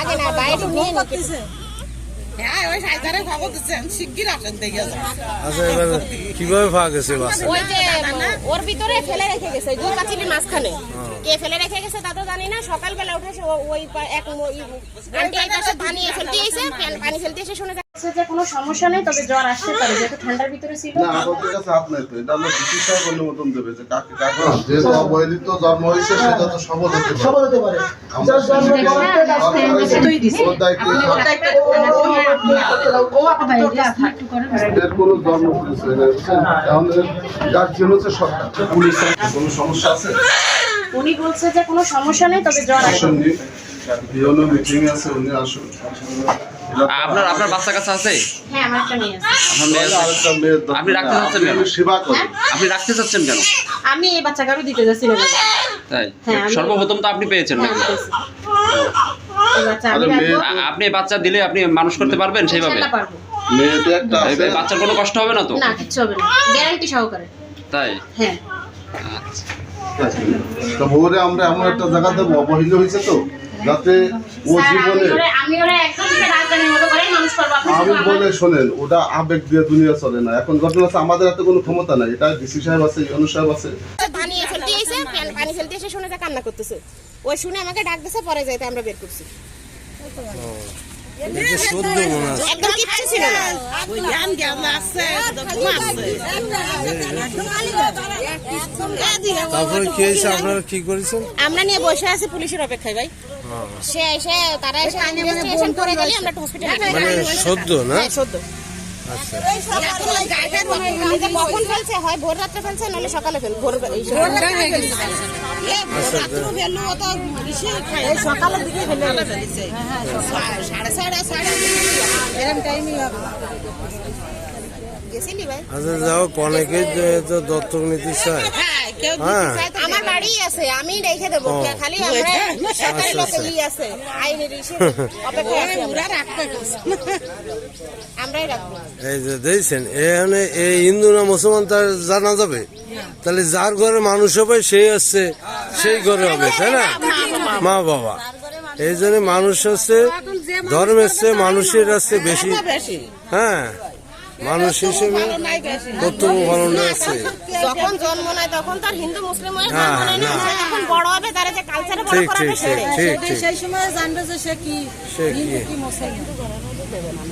আগে না বাইরে নিয়ে কীভাবে গেছে ওর ভিতরে ফেলে রেখে গেছে দুই পাঁচিলি মাঝখানে। কে ফেলে রেখে গেছে তা তো জানি না সকালবেলা উঠে ওই পা- এক আন্টি এই পাশে পানি ফেলতে এসে পানি ফেলতে এসে শুনে যে কোনো সমস্যা নেই তবে জ্বর আসতে পারে যেহেতু ঠান্ডার ভিতরে ছিল। না আমাদের কাছে হাত তো এটা আমরা চিকিৎসা করলে মতন দেবে যে কাকে কাকে অবহেলিত জন্ম হয়েছে সেটা তো সবল হতে পারে। হতে পারে। আমরা যার জন্ম করাতে ওর দায়িত্ব এর কোনো জন্ম বুঝছেন? আমাদের গার্জিয়ান হচ্ছে সরকার। পুলিশ কোনো সমস্যা আছে? উনি বলছে যে কোনো সমস্যা নেই তবে জ্বর আসে আসুন মিটিং আছে উনি আসুন। আপনার আপনার বাচ্চা কাছে আছে? হ্যাঁ আমার একটা মেয়ে আছে। আপনার মেয়ে আছে? আপনি রাখতে চাচ্ছেন কেন? আপনি সেবা করেন। আপনি রাখতে চাচ্ছেন কেন? আমি এই বাচ্চা কারও দিতে যাচ্ছি না তাই? হ্যাঁ, সর্বপ্রথম তো আপনি পেয়েছেন হ্যাঁ, নাকি? আপনি বাচ্চা দিলে আপনি মানুষ করতে পারবেন সেইভাবে? বাচ্চার কোনো কষ্ট হবে না তো? না কিচ্ছু হবে না। গ্যারান্টি সহকারে। তাই? হ্যাঁ। তো আমরা এমন একটা জায়গা দেবো অবহেলিত হয়েছে তো? যাতে ও জীবনে আমি ওরা একদম মানুষ করব আমি বলে শোনেন ওটা আবেগ দিয়ে দুনিয়া চলে না। এখন ঘটনা আছে আমাদের হাতে কোনো ক্ষমতা নাই। এটা ডিসি সাহেব আছে ইউনু সাহেব আছে। পানি ফেলতে এসে পানি ফেলতে এসে শুনে যে কান্না করতেছে। ওই শুনে আমাকে ডাক দিছে পরে যাইতে আমরা বের করছি। এটা সদ্য মনে আছে একদম কিচ্ছু ছিল না ওই জ্ঞান জ্ঞান আছে তারপরে কি হয়েছে আপনারা কি করেছেন আমরা নিয়ে বসে আছি পুলিশের অপেক্ষায় ভাই সে এসে তারা এসে ইনভেস্টিগেশন করে গেলে আমরা হসপিটালে মানে সদ্য না সদ্য কখন ফেলছে? হয় ভোর রাত্রে ফেলছে? নাহলে সকালে ফেল ভোর এই সকালের দিকে ফেলে সাড়ে ছয়টা সাড়ে এরকম টাইমই হবে। গেছিলি ভাই? আচ্ছা যাও অনেকে তো দত্তক নিতে চায়। হ্যাঁ হ্যাঁ। আমার বাড়ি আছে আমি রেখে দেবো। ও। খালি আমরা সরকারি আচ্ছা, আচ্ছা। ই আছে আইনের ইসে অপেক্ষায় আছি আমরা। রাখতে আমরাই রাখব। এই যে দেখছেন এখানে এই হিন্দু না মুসলমান তার জানা যাবে? তাহলে যার ঘরে মানুষ হবে সেই হচ্ছে সেই ঘরে হবে তাই না? মা বাবা। এই জন্য মানুষ হচ্ছে ধর্মের চেয়ে মানুষের আছে বেশি। বেশি। হ্যাঁ। মানুষ হিসেবে কর্তব্য পালন আছে যখন জন্ম নেয় তখন তার হিন্দু মুসলিম হয়ে জন্ম নেয় না। বড় হবে তারা যে কালচারে বড় করাবে সেই সময় জানবে যে সে কি সে কি? মুসলমান